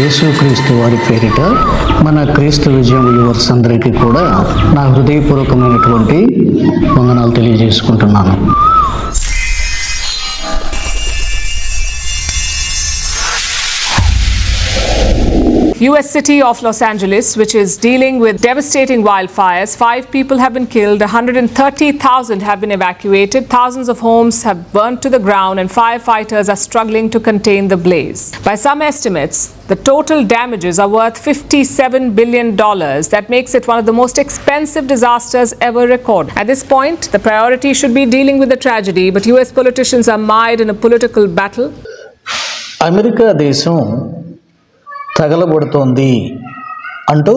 యేసుక్రీస్తు వారి పేరిట మన క్రీస్తు విజయం యువర్స్ అందరికీ కూడా నా హృదయపూర్వకమైనటువంటి వందనాలు తెలియజేసుకుంటున్నాను. U.S. city of Los Angeles, which is dealing with devastating wildfires. Five people have been killed, 130,000 have been evacuated, thousands of homes have burned to the ground, and firefighters are struggling to contain the blaze. By some estimates, the total damages are worth $57 billion. That makes it one of the most expensive disasters ever recorded. At this point, the priority should be dealing with the tragedy, but U.S. politicians are mired in a political battle. America ദേശവും తగలబడుతోంది అంటూ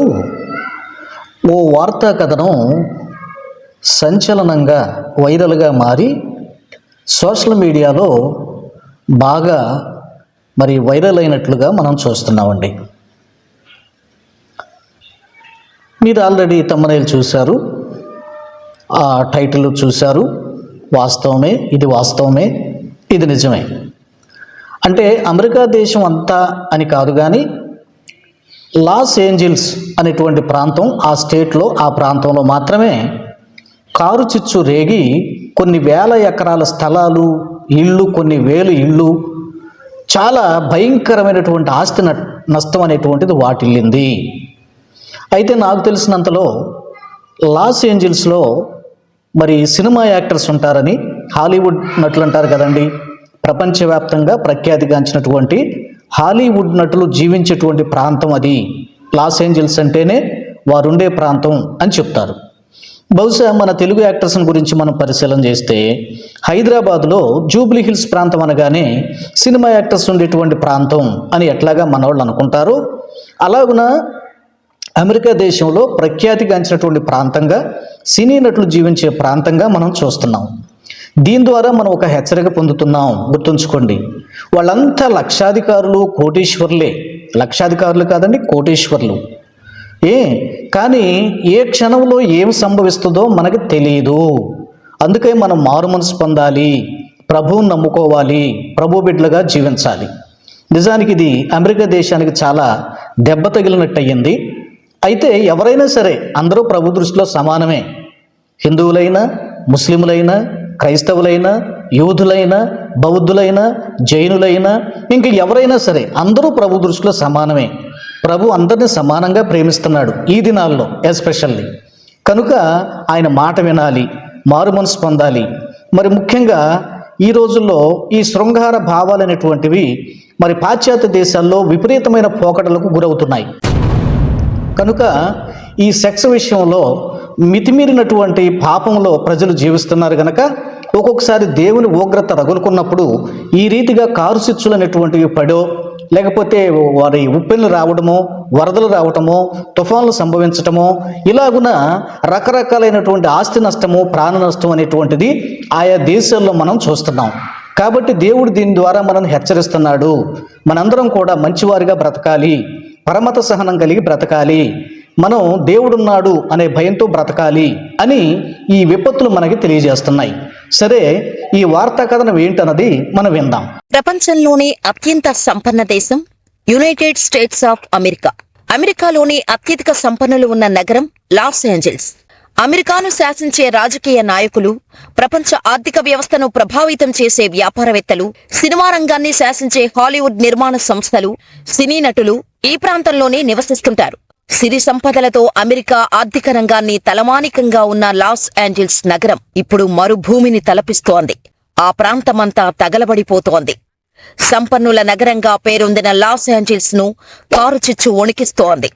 ఓ వార్తా కథనం సంచలనంగా వైరల్గా మారి social మీడియాలో బాగా మరి వైరల్ అయినట్లుగా మనం చూస్తున్నామండి. మీరు ఆల్రెడీ తమ్మనేలు చూశారు. ఆ టైటిల్ చూశారు. వాస్తవమే ఇది వాస్తవమే ఇది నిజమే. అంటే అమెరికా దేశం అంతా అని కాదు కానీ లాస్ ఏంజిల్స్ అనేటువంటి ప్రాంతం ఆ స్టేట్లో ఆ ప్రాంతంలో మాత్రమే కారు చిచ్చు రేగి కొన్ని వేల ఎకరాల స్థలాలు ఇళ్ళు కొన్ని వేలు ఇళ్ళు చాలా భయంకరమైనటువంటి ఆస్తి న- నష్టం అనేటువంటిది వాటిల్లింది. అయితే నాకు తెలిసినంతలో లాస్ ఏంజిల్స్లో మరి సినిమా యాక్టర్స్ ఉంటారని హాలీవుడ్ నటులు అంటారు కదండి. ప్రపంచవ్యాప్తంగా ప్రఖ్యాతిగాంచినటువంటి హాలీవుడ్ నటులు జీవించేటువంటి ప్రాంతం అది. లాస్ ఏంజల్స్ అంటేనే వారుండే ప్రాంతం అని చెప్తారు. బహుశా మన తెలుగు యాక్టర్స్ని గురించి మనం పరిశీలన చేస్తే హైదరాబాద్లో జూబ్లీ హిల్స్ ప్రాంతం అనగానే సినిమా యాక్టర్స్ ఉండేటువంటి ప్రాంతం అని ఎట్లాగా మనవాళ్ళు అనుకుంటారు. అలాగున అమెరికా దేశంలో ప్రఖ్యాతిగాంచినటువంటి ప్రాంతంగా సినీ నటులు జీవించే ప్రాంతంగా మనం చూస్తున్నాం. దీని ద్వారా మనం ఒక హెచ్చరిక పొందుతున్నాం. గుర్తుంచుకోండి. వాళ్ళంతా లక్షాధికారులు కోటీశ్వరులే. లక్షాధికారులు కాదండి కోటీశ్వరులు. ఏ? కానీ ఏ క్షణంలో ఏం సంభవిస్తుందో మనకి తెలియదు అందుకే మనం మారు మనసు పొందాలి ప్రభువుని నమ్ముకోవాలి ప్రభు బిడ్డలుగా జీవించాలి. నిజానికి ఇది అమెరికా దేశానికి చాలా దెబ్బ తగిలినట్టు అయ్యింది అయితే ఎవరైనా సరే అందరూ ప్రభు దృష్టిలో సమానమే. హిందువులైనా ముస్లింలైనా క్రైస్తవులైనా యూదులైనా బౌద్ధులైనా జైనులైనా ఇంక ఎవరైనా సరే అందరూ ప్రభు దృష్టిలో సమానమే. ప్రభు అందరిని సమానంగా ప్రేమిస్తున్నాడు ఈ దినాల్లో ఎస్పెషల్లీ. కనుక ఆయన మాట వినాలి మారు మనసు పొందాలి. మరి ముఖ్యంగా ఈ రోజుల్లో ఈ శృంగార భావాలు అనేటువంటివి మరి పాశ్చాత్య దేశాల్లో విపరీతమైన పోకడలకు గురవుతున్నాయి. కనుక ఈ సెక్స్ విషయంలో మితిమీరినటువంటి పాపంలో ప్రజలు జీవిస్తున్నారు కనుక ఒక్కొక్కసారి దేవుని ఉగ్రత రగులుకున్నప్పుడు ఈ రీతిగా కారు సిచ్చులు అనేటువంటివి పడో లేకపోతే వారి ఉప్పెళ్ళు రావడమో వరదలు రావటమో తుఫాన్లు సంభవించటమో ఇలాగున రకరకాలైనటువంటి ఆస్తి నష్టము ప్రాణ నష్టం అనేటువంటిది ఆయా దేశాల్లో మనం చూస్తున్నాం. కాబట్టి దేవుడు దీని ద్వారా మనల్ని హెచ్చరిస్తున్నాడు. మనందరం కూడా మంచివారిగా బ్రతకాలి. పరమత సహనం కలిగి బ్రతకాలి. మనం దేవుడున్నాడు అనే భయంతో బ్రతకాలి అని ఈ విపత్తులు మనకి తెలియజేస్తున్నాయి. సరే ఈ వార్తా కథనం ఏంటన్నది మనం విందాం. ప్రపంచంలోనే అత్యంత సంపన్న దేశం యునైటెడ్ స్టేట్స్ ఆఫ్ అమెరికా. అమెరికాలోని అత్యధిక సంపన్నులు ఉన్న నగరం లాస్ ఏంజల్స్. అమెరికాను శాసించే రాజకీయ నాయకులు ప్రపంచ ఆర్థిక వ్యవస్థను ప్రభావితం చేసే వ్యాపారవేత్తలు సినిమా రంగాన్ని శాసించే హాలీవుడ్ నిర్మాణ సంస్థలు సినీ నటులు ఈ ప్రాంతంలోనే నివసిస్తుంటారు. సిరి సంపదలతో అమెరికా ఆర్థిక రంగాన్ని తలమానికంగా ఉన్న లాస్ ఏంజల్స్ నగరం ఇప్పుడు మరుభూమిని తలపిస్తోంది. ఆ ప్రాంతమంతా తగలబడిపోతోంది. సంపన్నుల నగరంగా పేరొందిన లాస్ ఏంజల్స్ను కారు చిచ్చు వణికిస్తోంది.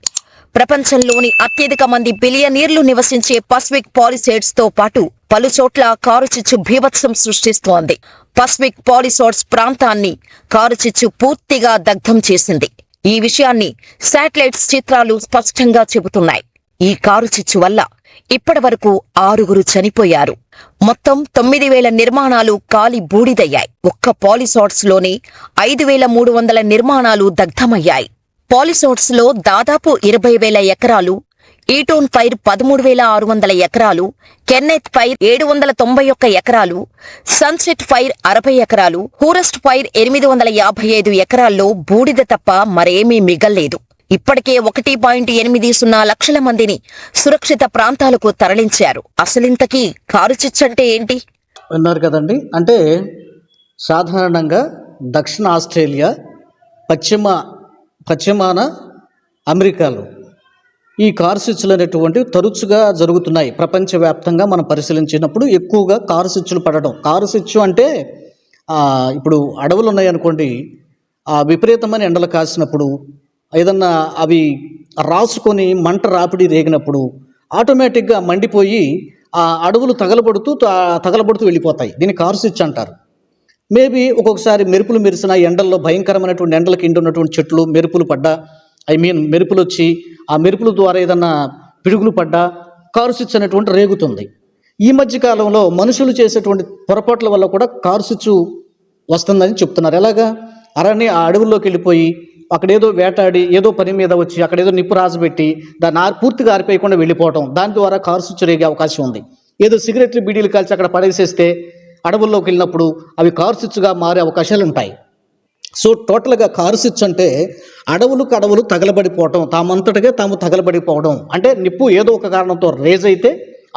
ప్రపంచంలోని అత్యధిక మంది బిలియనీర్లు నివసించే పసిఫిక్ పాలిసేడ్స్తో పాటు పలుచోట్ల కారు చిచ్చు భీభత్సం సృష్టిస్తోంది. పసిఫిక్ పాలిసోడ్స్ ప్రాంతాన్ని కారు చిచ్చు పూర్తిగా దగ్ధం చేసింది. ఈ విషయాన్ని శాటిలైట్స్ చిత్రాలు స్పష్టంగా చెబుతున్నాయి. ఈ కారు చిచ్చు వల్ల ఇప్పటి వరకు ఆరుగురు చనిపోయారు. మొత్తం తొమ్మిది వేల నిర్మాణాలు కాలి బూడిదయ్యాయి. ఒక్క పాలిసాట్స్లోనే ఐదు వేల మూడు వందల నిర్మాణాలు దగ్ధమయ్యాయి. పాలిసాట్స్లో దాదాపు ఇరవై వేల ఎకరాలు ఈటోన్ ఫైర్ పదమూడు వేల ఆరు వందల ఎకరాలు కెన్నెత్ ఫైర్ ఏడు వందల తొంభై ఒక్క ఎకరాలు సన్సెట్ ఫైర్ అరవై ఎకరాలు హూరెస్ట్ ఫైర్ ఎనిమిది వందల యాభై ఐదు ఎకరాల్లో బూడిద తప్ప మరేమీ మిగల్లేదు. ఇప్పటికే ఒకటి పాయింట్ ఎనిమిది సున్నా లక్షల మందిని సురక్షిత ప్రాంతాలకు తరలించారు. అసలింతకీ కారు చిచ్చంటే ఏంటి? విన్నారు కదండి. అంటే సాధారణంగా దక్షిణ ఆస్ట్రేలియా పశ్చిమ పశ్చిమాన అమెరికాలో ఈ కార్ స్విచ్లు అనేటువంటివి తరచుగా జరుగుతున్నాయి. ప్రపంచవ్యాప్తంగా మనం పరిశీలించినప్పుడు ఎక్కువగా కార్ స్విచ్లు పడడం. కారు స్విచ్ అంటే ఇప్పుడు అడవులు ఉన్నాయనుకోండి ఆ విపరీతమైన ఎండలు కాసినప్పుడు ఏదన్నా అవి రాసుకొని మంట రాపిడి రేగినప్పుడు ఆటోమేటిక్గా మండిపోయి ఆ అడవులు తగలబడుతూ తగలబడుతూ వెళ్ళిపోతాయి. దీన్ని కారు స్విచ్ అంటారు. మేబీ ఒక్కొక్కసారి మెరుపులు మెరిసిన ఎండల్లో భయంకరమైనటువంటి ఎండలకు ఎండి ఉన్నటువంటి చెట్లు మెరుపులు పడ్డా ఐ మీన్ మెరుపులు వచ్చి ఆ మెరుపుల ద్వారా ఏదన్నా పిడుగులు పడ్డా కారు స్విచ్ అనేటువంటి రేగుతుంది. ఈ మధ్య కాలంలో మనుషులు చేసేటువంటి పొరపాట్ల వల్ల కూడా కారు స్విచ్ వస్తుందని చెప్తున్నారు. ఎలాగా? అరణ్య ఆ అడవుల్లోకి వెళ్ళిపోయి అక్కడ ఏదో వేటాడి ఏదో పని మీద వచ్చి అక్కడ ఏదో నిప్పు రాజబెట్టి దాన్ని ఆరి పూర్తిగా ఆరిపోయకుండా వెళ్ళిపోవటం దాని ద్వారా కారు స్విచ్ రేగే అవకాశం ఉంది. ఏదో సిగరెట్లు బీడీలు కాల్చి అక్కడ పడేసేస్తే అడవుల్లోకి వెళ్ళినప్పుడు అవి కారు స్విచ్గా మారే అవకాశాలు ఉంటాయి సో టోటల్గా కారు స్విచ్ అంటే అడవులకు అడవులు తగలబడిపోవడం తామంతటిగా తాము తగలబడిపోవడం. అంటే నిప్పు ఏదో ఒక కారణంతో రేజ్ అయితే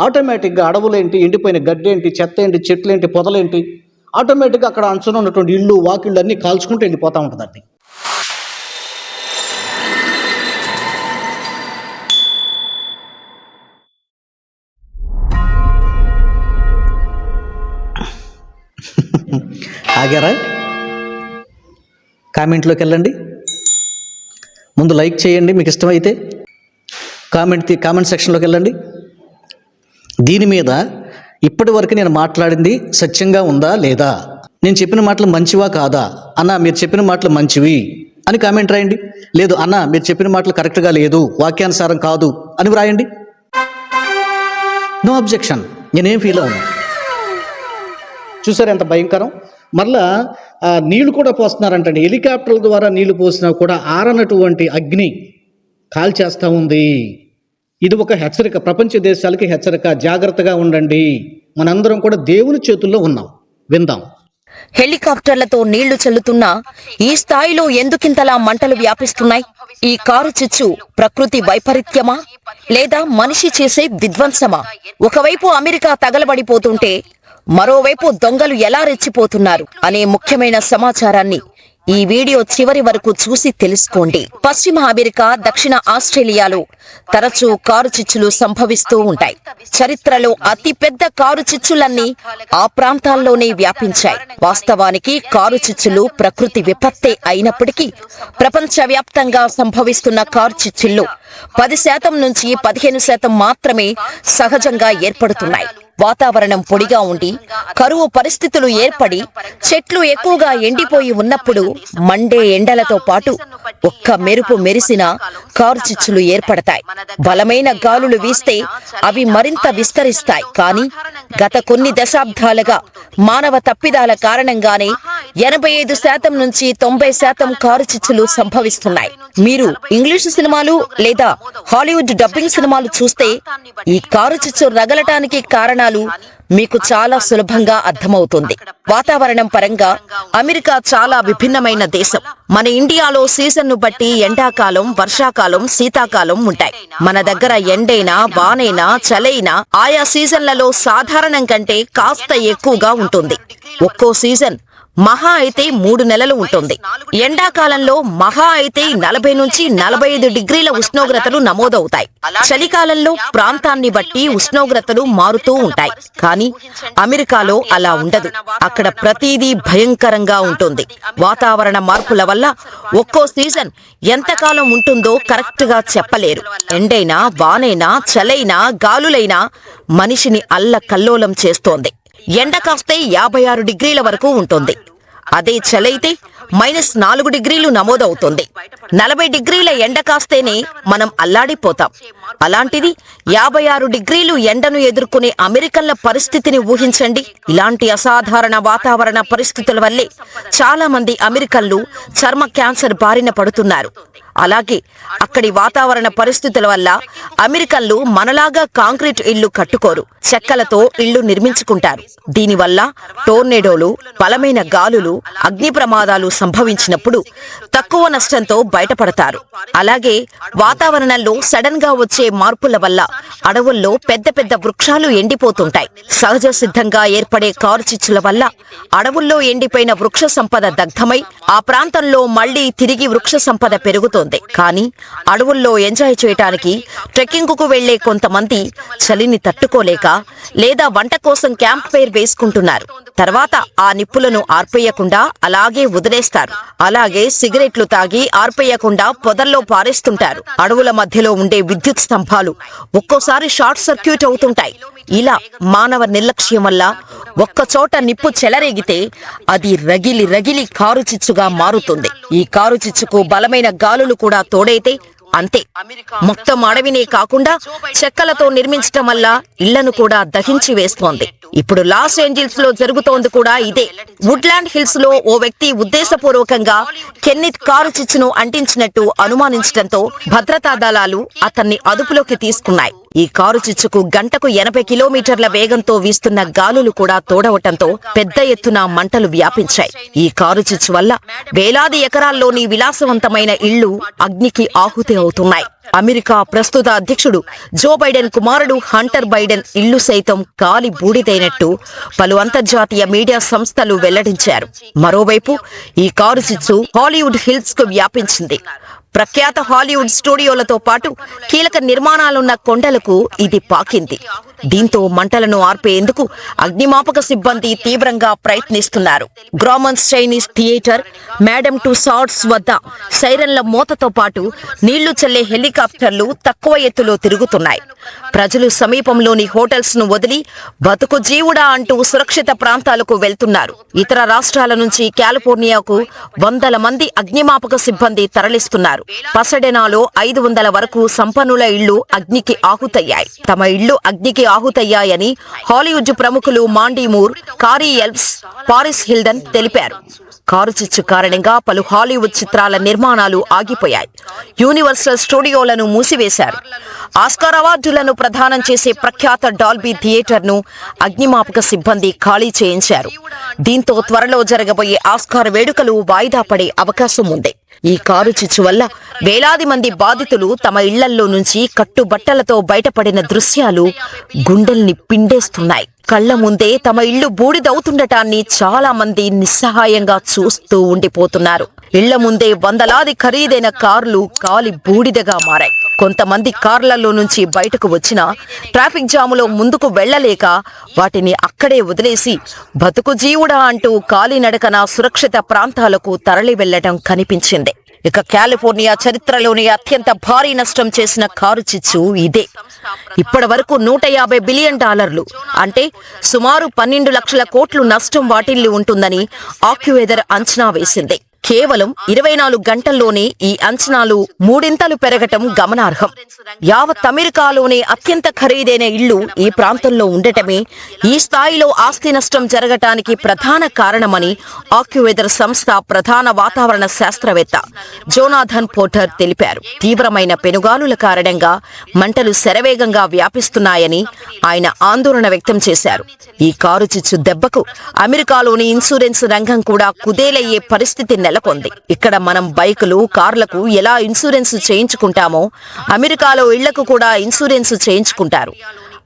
ఆటోమేటిక్గా అడవులేంటి ఎండిపోయిన గడ్డి ఏంటి చెత్త ఏంటి చెట్లు ఏంటి పొదలేంటి ఆటోమేటిక్గా అక్కడ అంచున ఉన్నటువంటి ఇళ్ళు వాకిళ్ళు అన్నీ కాల్చుకుంటూ వెళ్ళిపోతూ ఉంటుందండి. ఆగారా? కామెంట్లోకి వెళ్ళండి. ముందు లైక్ చేయండి మీకు ఇష్టమైతే కామెంట్ కామెంట్ సెక్షన్లోకి వెళ్ళండి. దీని మీద ఇప్పటి వరకు నేను మాట్లాడింది సత్యంగా ఉందా లేదా? నేను చెప్పిన మాటలు మంచివా కాదా? అన్న మీరు చెప్పిన మాటలు మంచివి అని కామెంట్ రాయండి. లేదు అన్న మీరు చెప్పిన మాటలు కరెక్ట్గా లేదు వాక్యానుసారం కాదు అని వ్రాయండి. నో అబ్జెక్షన్ నేనేం ఫీల్ అవును? చూసారు ఎంత భయంకరం? మరలా నీళ్ళు కూడా పోస్తున్నారంటండి. హెలికాప్టర్ల ద్వారా నీళ్ళు పోసినా కూడా ఆరనటువంటి అగ్ని కాల్చేస్తూ ఉంది. ఇది ఒక హెచ్చరిక. ప్రపంచ దేశాలకి హెచ్చరిక. జాగ్రత్తగా ఉండండి. మనందరం కూడా దేవుని చేతుల్లో ఉన్నాం. విందాం. హెలికాప్టర్లతో నీళ్ళు చల్లుతున్నా ఈ స్థాయిలో ఎందుకింతలా మంటలు వ్యాపిస్తున్నాయి? ఈ కారు చిచ్చు ప్రకృతి వైపరీత్యమా? లేదా మనిషి చేసే విధ్వంసమా? ఒకవైపు అమెరికా తగలబడిపోతుంటే మరోవైపు దొంగలు ఎలా రెచ్చిపోతున్నారు అనే ముఖ్యమైన సమాచారాన్ని ఈ వీడియో చివరి వరకు చూసి తెలుసుకోండి. పశ్చిమ అమెరికా దక్షిణ ఆస్ట్రేలియాలో తరచూ కారు చిచ్చులు సంభవిస్తూ ఉంటాయి. చరిత్రలో అతి పెద్ద కారు చిచ్చులన్నీ ఆ ప్రాంతాల్లోనే వ్యాపించాయి. వాస్తవానికి కారు చిచ్చులు ప్రకృతి విపత్తే అయినప్పటికీ ప్రపంచవ్యాప్తంగా సంభవిస్తున్న కారు చిచ్చుల్లో పది శాతం నుంచి పదిహేను శాతం మాత్రమే సహజంగా ఏర్పడుతున్నాయి. వాతావరణం పొడిగా ఉండి కరువు పరిస్థితులు ఏర్పడి చెట్లు ఎక్కువగా ఎండిపోయి ఉన్నప్పుడు మండే ఎండలతో పాటు ఒక్క మెరుపు మెరిసిన కారు చిచ్చులు ఏర్పడతాయి. బలమైన గాలులు వీస్తే అవి మరింత విస్తరిస్తాయి. కానీ గత కొన్ని దశాబ్దాలుగా మానవ తప్పిదాల కారణంగానే ఎనభై ఐదు శాతం నుంచి తొంభై శాతం కారు చిచ్చులు సంభవిస్తున్నాయి. మీరు ఇంగ్లీషు సినిమాలు లేదా హాలీవుడ్ డబ్బింగ్ సినిమాలు చూస్తే ఈ కారు చిచ్చు రగలటానికి కారణాలు మీకు చాలా సులభంగా అర్థమవుతుంది. వాతావరణం పరంగా అమెరికా చాలా విభిన్నమైన దేశం. మన ఇండియాలో సీజన్ను బట్టి ఎండాకాలం వర్షాకాలం శీతాకాలం ఉంటాయి. మన దగ్గర ఎండైనా వానైనా చలైనా ఆయా సీజన్లలో సాధారణం కంటే కాస్త ఎక్కువగా ఉంటుంది. ఒక్కో సీజన్ మహా అయితే మూడు నెలలు ఉంటుంది. ఎండాకాలంలో మహా అయితే నలభై నుంచి నలభై ఐదు డిగ్రీల ఉష్ణోగ్రతలు నమోదవుతాయి. చలికాలంలో ప్రాంతాన్ని బట్టి ఉష్ణోగ్రతలు మారుతూ ఉంటాయి. కానీ అమెరికాలో అలా ఉండదు. అక్కడ ప్రతిదీ భయంకరంగా ఉంటుంది. వాతావరణ మార్పుల వల్ల ఒక్కో సీజన్ ఎంతకాలం ఉంటుందో కరెక్ట్గా చెప్పలేరు. ఎండైనా వానైనా చలైనా గాలులైనా మనిషిని అల్ల కల్లోలం చేస్తోంది. ఎండ కాస్తే యాభై ఆరు డిగ్రీల వరకు ఉంటుంది. అదే చలైతే మైనస్ నాలుగు డిగ్రీలు నమోదవుతుంది. నలభై డిగ్రీల ఎండ కాస్తేనే మనం అల్లాడిపోతాం. అలాంటిది యాభై ఆరు డిగ్రీలు ఎండను ఎదుర్కొనే అమెరికన్ల పరిస్థితిని ఊహించండి. ఇలాంటి అసాధారణ వాతావరణ పరిస్థితుల వల్లే చాలా మంది అమెరికన్లు చర్మ క్యాన్సర్ బారిన పడుతున్నారు. అలాగే అక్కడి వాతావరణ పరిస్థితుల వల్ల అమెరికన్లు మనలాగా కాంక్రీట్ ఇళ్ళు కట్టుకోరు చెక్కలతో ఇళ్ళు నిర్మించుకుంటారు. దీనివల్ల టోర్నేడోలు బలమైన గాలులు అగ్ని ప్రమాదాలు సంభవించినప్పుడు తక్కువ నష్టంతో బయటపడతారు. అలాగే వాతావరణంలో సడన్గా వచ్చే మార్పుల వల్ల అడవుల్లో పెద్ద పెద్ద వృక్షాలు ఎండిపోతుంటాయి. సహజ సిద్ధంగా ఏర్పడే కారు చిచ్చుల వల్ల అడవుల్లో ఎండిపోయిన వృక్ష సంపద దగ్ధమై ఆ ప్రాంతంలో మళ్ళీ తిరిగి వృక్ష సంపద పెరుగుతుంది. కానీ అడవుల్లో ఎంజాయ్ చేయటానికి ట్రెక్కింగ్కు వెళ్ళే కొంతమంది చలిని తట్టుకోలేక లేదా వంట కోసం క్యాంప్ ఫైర్ వేసుకుంటున్నారు. తర్వాత ఆ నిప్పులను ఆర్పేయకుండా అలాగే వదిలేస్తారు. అలాగే సిగరెట్లు తాగి ఆర్పేయకుండా పొదల్లో పారేస్తుంటారు. అడవుల మధ్యలో ఉండే విద్యుత్ స్తంభాలు ఒక్కోసారి షార్ట్ సర్క్యూట్ అవుతుంటాయి. ఇలా మానవ నిర్లక్ష్యం వల్ల ఒక్కచోట నిప్పు చెలరేగితే అది రగిలి రగిలి కారు చిచ్చుగా మారుతుంది. ఈ కారు చిచ్చుకు బలమైన గాలులు కూడా తోడైతే అంతే. మొత్తం అడవినే కాకుండా చెక్కలతో నిర్మించటం వల్ల ఇళ్ళను కూడా దహించి వేస్తోంది. ఇప్పుడు లాస్ ఏంజిల్స్లో జరుగుతోంది కూడా ఇదే. వుడ్లాండ్ హిల్స్లో ఓ వ్యక్తి ఉద్దేశపూర్వకంగా కెన్నిత్ కారు చిచ్చును అంటించినట్టు అనుమానించడంతో భద్రతా దళాలు అతన్ని అదుపులోకి తీసుకున్నాయి. ఈ కారు చిచ్చుకు గంటకు ఎనభై కిలోమీటర్ల వేగంతో వీస్తున్న గాలులు కూడా తోడవటంతో పెద్ద ఎత్తున మంటలు వ్యాపించాయి. ఈ కారు చిచ్చు వల్ల వేలాది ఎకరాల్లోని విలాసవంతమైన ఇళ్ళు అగ్నికి ఆహుతి అవుతున్నాయి. అమెరికా ప్రస్తుత అధ్యక్షుడు జో బైడెన్ కుమారుడు హంటర్ బైడెన్ ఇల్లు సైతం కాలి బూడిదైనట్టు పలు అంతర్జాతీయ మీడియా సంస్థలు వెల్లడించారు. మరోవైపు ఈ కారు చిచ్చు హాలీవుడ్ హిల్స్కు వ్యాపించింది. ప్రఖ్యాత హాలీవుడ్ స్టూడియోలతో పాటు కీలక నిర్మాణాలున్న కొండలకు ఇది పాకింది. దీంతో మంటలను ఆర్పేందుకు అగ్నిమాపక సిబ్బంది తీవ్రంగా ప్రయత్నిస్తున్నారు. Grauman's Chinese Theatre Madame Tussauds వద్ద సైరన్ల మోతతో పాటు నీళ్ళు చల్లే హెలికాప్టర్లు తక్కువ ఎత్తులో తిరుగుతున్నాయి. ప్రజలు సమీపంలోని హోటల్స్ను వదిలి బతుకు జీవుడా అంటూ సురక్షిత ప్రాంతాలకు వెళ్తున్నారు. ఇతర రాష్ట్రాల నుంచి కాలిఫోర్నియాకు వందల మంది అగ్నిమాపక సిబ్బంది తరలిస్తున్నారు. పసడెనాలో ఐదు వందల వరకు సంపన్నుల ఇళ్ళు అగ్నికి ఆహుతయ్యాయి. తమ ఇళ్ళు అగ్నికి ఆహుతయ్యాయని హాలీవుడ్ ప్రముఖులు మాండీమూర్ కారీ ఎల్ప్స్ పారిస్ హిల్డన్ తెలిపారు. కారు చిచ్చు కారణంగా పలు హాలీవుడ్ చిత్రాల నిర్మాణాలు ఆగిపోయాయి. యూనివర్సల్ స్టూడియోలను మూసివేశారు. ఆస్కార్ అవార్డులను ప్రదానం చేసే ప్రఖ్యాత డాల్బీ థియేటర్ను అగ్నిమాపక సిబ్బంది ఖాళీ చేయించారు. దీంతో త్వరలో జరగబోయే ఆస్కార్ వేడుకలు వాయిదా పడే అవకాశం ఉంది. ఈ కారు చిచ్చు వల్ల వేలాది మంది బాధితులు తమ ఇళ్ళల్లో నుంచి కట్టుబట్టలతో బయటపడిన దృశ్యాలు గుండెల్ని పిండేస్తున్నాయి. కళ్ళ ముందే తమ ఇళ్ళు బూడిదవుతుండటాన్ని చాలా మంది నిస్సహాయంగా చూస్తూ ఉండిపోతున్నారు. ఇళ్ళ ముందే వందలాది ఖరీదైన కార్లు కాలి బూడిదగా మారాయి. కొంతమంది కార్లలో నుంచి బయటకు వచ్చిన ట్రాఫిక్ జాములో ముందుకు వెళ్ళలేక వాటిని అక్కడే వదిలేసి బతుకు జీవుడా అంటూ కాలినడకన సురక్షిత ప్రాంతాలకు తరలి వెళ్ళడం కనిపించింది. ఇక కాలిఫోర్నియా చరిత్రలోని అత్యంత భారీ నష్టం చేసిన కారు చిచ్చు ఇదే. ఇప్పటి వరకు నూట యాభై బిలియన్ డాలర్లు అంటే సుమారు పన్నెండు లక్షల కోట్లు నష్టం వాటిల్లి ఉంటుందని ఆక్యువెదర్ అంచనా వేసింది. కేవలం ఇరవై నాలుగు గంటల్లోనే ఈ అంచనాలు మూడింతలు పెరగటం గమనార్హం. యావత్ అమెరికాలోనే అత్యంత ఖరీదైన ఇళ్ళు ఈ ప్రాంతంలో ఉండటమే ఈ స్థాయిలో ఆస్తి నష్టం జరగటానికి ప్రధాన కారణమని ఆక్యువెదర్ సంస్థ ప్రధాన వాతావరణ శాస్త్రవేత్త జోనాథన్ పోటర్ తెలిపారు. తీవ్రమైన పెనుగాలుల కారణంగా మంటలు శరవేగంగా వ్యాపిస్తున్నాయని ఆయన ఆందోళన వ్యక్తం చేశారు. ఈ కారు చిచ్చు దెబ్బకు అమెరికాలోని ఇన్సూరెన్స్ రంగం కూడా కుదేలయ్యే పరిస్థితి నెలకొంది ఇక్కడ మనం బైకులు కార్లకు ఎలా ఇన్సూరెన్స్ చేయించుకుంటామో అమెరికాలో ఇళ్ళకు కూడా ఇన్సూరెన్స్ చేయించుకుంటారు.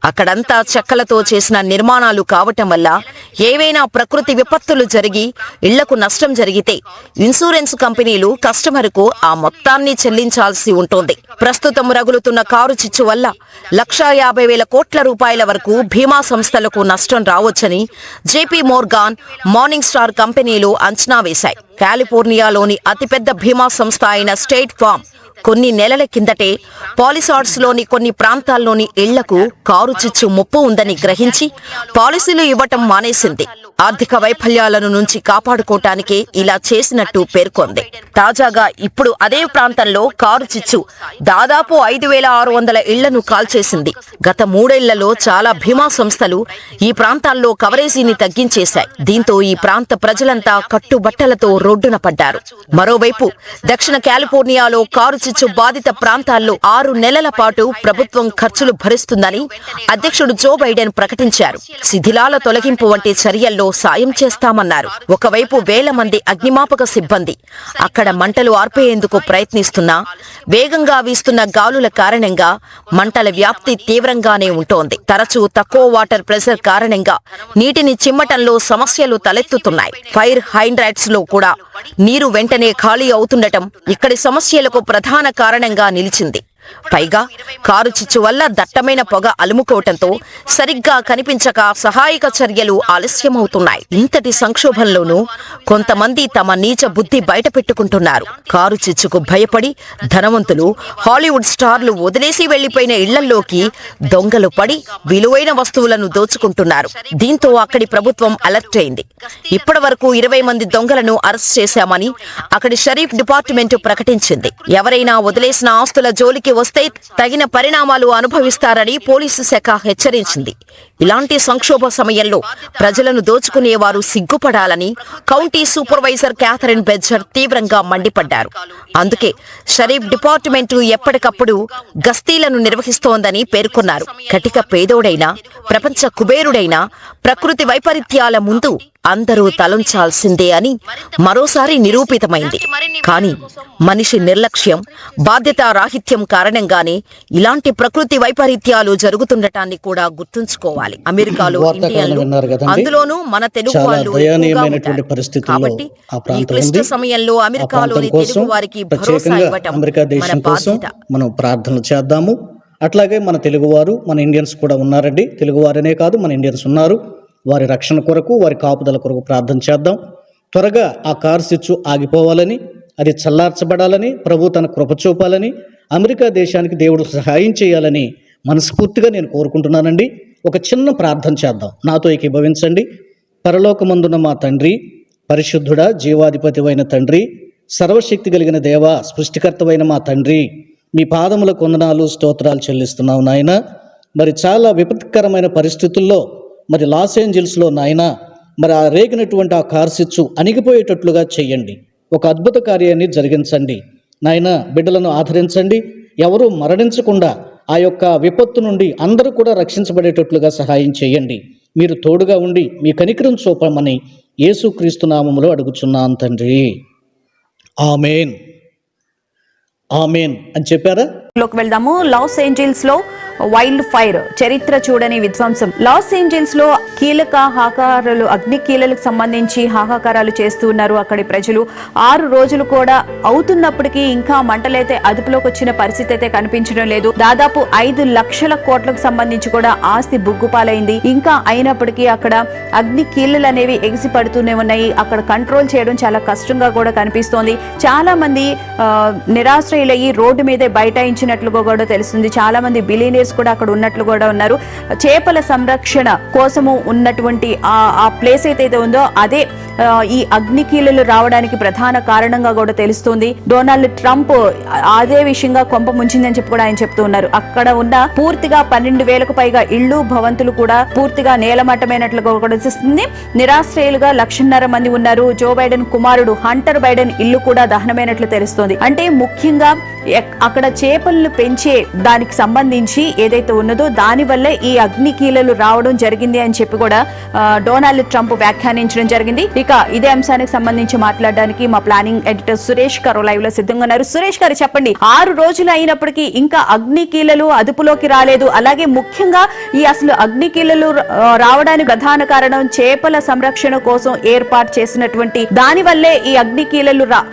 అక్కడంతా చెక్కలతో చేసిన నిర్మాణాలు కావటం వల్ల ఏవైనా ప్రకృతి విపత్తులు జరిగి ఇళ్ళకు నష్టం జరిగితే ఇన్సూరెన్స్ కంపెనీలు కస్టమర్కు ఆ మొత్తాన్ని చెల్లించాల్సి ఉంటుంది. ప్రస్తుతం రగులుతున్న కారు చిచ్చు వల్ల లక్షా యాభై వేల కోట్ల రూపాయల వరకు బీమా సంస్థలకు నష్టం రావచ్చని జేపీ మోర్గాన్ మార్నింగ్ స్టార్ కంపెనీలు అంచనా వేశాయి. కాలిఫోర్నియాలోని అతిపెద్ద బీమా సంస్థ అయిన స్టేట్ ఫామ్ కొన్ని నెలల కిందటే పాలిసాడ్స్లోని కొన్ని ప్రాంతాల్లోని ఇళ్ళకు కారు చిచ్చు ముప్పు ఉందని గ్రహించి పాలసీలు ఇవ్వటం మానేసింది. ఆర్థిక వైఫల్యాలను నుంచి కాపాడుకోవటానికే ఇలా చేసినట్టు పేర్కొంది. తాజాగా ఇప్పుడు అదే ప్రాంతంలో కారు చిచ్చు దాదాపు ఐదు వేల ఆరు వందల ఇళ్ళను కాల్చేసింది. గత మూడేళ్ళలో చాలా భీమా సంస్థలు ఈ ప్రాంతాల్లో కవరేజీని తగ్గించేశాయి. దీంతో ఈ ప్రాంత ప్రజలంతా కట్టుబట్టలతో రోడ్డున పడ్డారు. మరోవైపు దక్షిణ కాలిఫోర్నియాలో కారు చిచ్చు బాధిత ప్రాంతాల్లో ఆరు నెలల పాటు ప్రభుత్వం ఖర్చులు భరిస్తుందని అధ్యక్షుడు జో బైడెన్ ప్రకటించారు. శిథిలాల తొలగింపు వంటి చర్యల్లో సాయం చేస్తామన్నారు. ఒకవైపు వేల మంది అగ్నిమాపక సిబ్బంది అక్కడ మంటలు ఆర్పేందుకు ప్రయత్నిస్తున్నా వేగంగా వీస్తున్న గాలుల కారణంగా మంటల వ్యాప్తి తీవ్రంగానే ఉంటోంది. తరచూ తక్కువ వాటర్ ప్రెషర్ కారణంగా నీటిని చిమ్మటంలో సమస్యలు తలెత్తుతున్నాయి. ఫైర్ హైడ్రాట్స్లో కూడా నీరు వెంటనే ఖాళీ అవుతుండటం ఇక్కడి సమస్యలకు ప్రధాన కారణంగా నిలిచింది. పైగా కారు చిచ్చు వల్ల దట్టమైన పొగ అలుముకోవటంతో సరిగ్గా కనిపించక సహాయక చర్యలు ఆలస్యమవుతున్నాయి. ఇంతటి సంక్షోభంలోనూ కొంతమంది తమ నీచ బుద్ధి బయటపెట్టుకుంటున్నారు. కారు చిచ్చుకు భయపడి ధనవంతులు హాలీవుడ్ స్టార్లు వదిలేసి వెళ్ళిపోయిన ఇళ్ళల్లోకి దొంగలు పడి విలువైన వస్తువులను దోచుకుంటున్నారు. దీంతో అక్కడి ప్రభుత్వం అలర్ట్ అయింది. ఇప్పటి వరకు ఇరవై మంది దొంగలను అరెస్ట్ చేశామని అక్కడి షరీఫ్ డిపార్ట్మెంట్ ప్రకటించింది. ఎవరైనా వదిలేసిన ఆస్తుల జోలికి వస్తే తగిన పరిణామాలు అనుభవిస్తారని పోలీసు శాఖ హెచ్చరించింది. ఇలాంటి సంక్షోభ సమయంలో ప్రజలను దోచుకునేవారు సిగ్గుపడాలని కౌంటీ సూపర్వైజర్ క్యాథరిన్ బెజ్జర్ తీవ్రంగా మండిపడ్డారు. అందుకే షరీఫ్ డిపార్ట్మెంటు ఎప్పటికప్పుడు గస్తీలను నిర్వహిస్తోందని పేర్కొన్నారు. కటిక పేదోడైనా ప్రపంచ కుబేరుడైనా ప్రకృతి వైపరీత్యాల ముందు అందరూ తలంచాల్సిందే అని మరోసారి నిరూపితమైంది. కానీ మనిషి నిర్లక్ష్యం బాధ్యతారాహిత్యం కారణంగానే ఇలాంటి ప్రకృతి వైపరీత్యాలు జరుగుతుండటాన్ని కూడా గుర్తుంచుకోవాలి. అమెరికాలో? అందులోనూ మన తెలుగు వాళ్ళు కాబట్టి ఈ క్లిష్ట. సమయంలో అమెరికాలోని తెలుగు వారికి భరోసా ఇవ్వటం మన బాధ్యత. ప్రార్థనలు చేద్దాము. అట్లాగే మన తెలుగువారు మన ఇండియన్స్ కూడా ఉన్నారండి. తెలుగువారనే కాదు మన ఇండియన్స్ ఉన్నారు. వారి రక్షణ కొరకు వారి కాపుదల కొరకు ప్రార్థన చేద్దాం. త్వరగా ఆ కార్ స్విచ్ ఆగిపోవాలని అది చల్లార్చబడాలని ప్రభు తన కృప చూపాలని అమెరికా దేశానికి దేవుడు సహాయం చేయాలని మనస్ఫూర్తిగా నేను కోరుకుంటున్నానండి. ఒక చిన్న ప్రార్థన చేద్దాం. నాతో ఏకీభవించండి. పరలోకమందున మా తండ్రి పరిశుద్ధుడా జీవాధిపతివైన తండ్రి సర్వశక్తి కలిగిన దేవ సృష్టికర్తవైన మా తండ్రి మీ పాదముల కొందనాలు స్తోత్రాలు చెల్లిస్తున్నావు నాయన. మరి చాలా విపత్కరమైన పరిస్థితుల్లో మరి లాస్ ఏంజల్స్లో నాయన మరి ఆ రేగినటువంటి ఆ కార్ సిచ్చు అణిగిపోయేటట్లుగా చేయండి. ఒక అద్భుత కార్యాన్ని జరిగించండి. నాయన బిడ్డలను ఆదరించండి. ఎవరూ మరణించకుండా ఆ యొక్క విపత్తు నుండి అందరూ కూడా రక్షించబడేటట్లుగా సహాయం చేయండి. మీరు తోడుగా ఉండి మీ కనికరం చూపమని యేసుక్రీస్తు నామములో అడుగుచున్నాను తండ్రి. ఆమెన్. ఆమెన్. అని చెప్పారా? లోకి వెళ్దాము. లాస్ ఏంజల్స్లో వైల్డ్ ఫైర్ చరిత్ర చూడని విధ్వంసం. లాస్ ఏంజల్స్లో కీలక హాకారాలు అగ్ని కీలలకు సంబంధించి హాహాకారాలు చేస్తూ ఉన్నారు అక్కడి ప్రజలు. ఆరు రోజులు కూడా అవుతున్నప్పటికీ ఇంకా మంటలైతే అదుపులోకి వచ్చిన పరిస్థితి అయితే కనిపించడం లేదు. దాదాపు ఐదు లక్షల కోట్లకు సంబంధించి కూడా ఆస్తి బుగ్గుపాలైంది. ఇంకా అయినప్పటికీ అక్కడ అగ్ని కీలలు అనేవి ఎగిసి పడుతూనే ఉన్నాయి. అక్కడ కంట్రోల్ చేయడం చాలా కష్టంగా కూడా కనిపిస్తోంది. చాలా మంది నిరాశ్రయులయ్యి రోడ్డు మీదే బైఠాయించినట్లుగా కూడా తెలుస్తుంది. చాలా మంది బిలీనియర్స్ కూడా అక్కడ ఉన్నట్లు కూడా ఉన్నారు. చేపల సంరక్షణ కోసము ఉన్నటువంటి ఆ ఆ ప్లేస్ ఏదైతే ఉందో అదే ఈ అగ్నికీలలు రావడానికి ప్రధాన కారణంగా కూడా తెలుస్తుంది. డొనాల్డ్ ట్రంప్ అదే విషయంగా కొంప ముంచిందని చెప్పి కూడా ఆయన చెప్తూ ఉన్నారు. అక్కడ ఉన్న పూర్తిగా పన్నెండు వేలకు పైగా ఇళ్ళు భవంతులు కూడా పూర్తిగా నేలమట్టమైనట్లుగా కూడా తెలుస్తుంది. నిరాశ్రయులుగా లక్షన్నర మంది ఉన్నారు. జో బైడెన్ కుమారుడు హంటర్ బైడెన్ ఇల్లు కూడా దహనమైనట్లు తెలుస్తోంది. అంటే ముఖ్యంగా అక్కడ చేపలను పెంచే దానికి సంబంధించి ఏదైతే ఉన్నదో దానివల్లే ఈ ఈ అగ్నికీలలు రావడం జరిగింది అని చెప్పి కూడా డొనాల్డ్ ట్రంప్ వ్యాఖ్యానించడం జరిగింది. ఇక ఇదే అంశానికి సంబంధించి మాట్లాడడానికి మా ప్లానింగ్ ఎడిటర్ సురేష్ గారు లైవ్లో సిద్ధంగా ఉన్నారు. సురేష్ గారు చెప్పండి ఆరు రోజులు అయినప్పటికీ ఇంకా అగ్నికీలలు అదుపులోకి రాలేదు. అలాగే ముఖ్యంగా ఈ అసలు అగ్నికీలలు కీలలు రావడానికి ప్రధాన కారణం చేపల సంరక్షణ కోసం ఏర్పాటు చేసినటువంటి దాని వల్లే ఈ అగ్నికీలలు రా-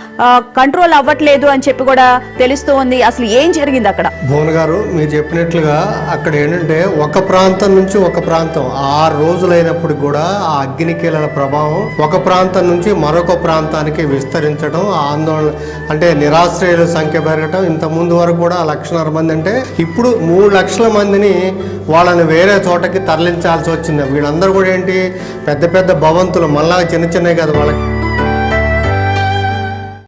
కంట్రోల్ అవ్వట్లేదు అని చెప్పి కూడా తెలుసు తెలుస్తోంది. అసలు ఏం జరిగింది అక్కడ? భువన్ గారు మీరు చెప్పినట్లుగా అక్కడ ఏంటంటే ఒక ప్రాంతం నుంచి ఒక ప్రాంతం ఆరు రోజులైనప్పుడు కూడా ఆ అగ్నికీలల ప్రభావం ఒక ప్రాంతం నుంచి మరొక ప్రాంతానికి విస్తరించడం ఆందోళన అంటే నిరాశ్రయుల సంఖ్య పెరగటం ఇంత ముందు వరకు కూడా లక్షన్నర మంది అంటే ఇప్పుడు మూడు లక్షల మందిని వాళ్ళని వేరే చోటకి తరలించాల్సి వచ్చింది. వీళ్ళందరూ కూడా ఏంటి పెద్ద పెద్ద భవంతులు మళ్ళా చిన్న చిన్నవి కదా వాళ్ళకి.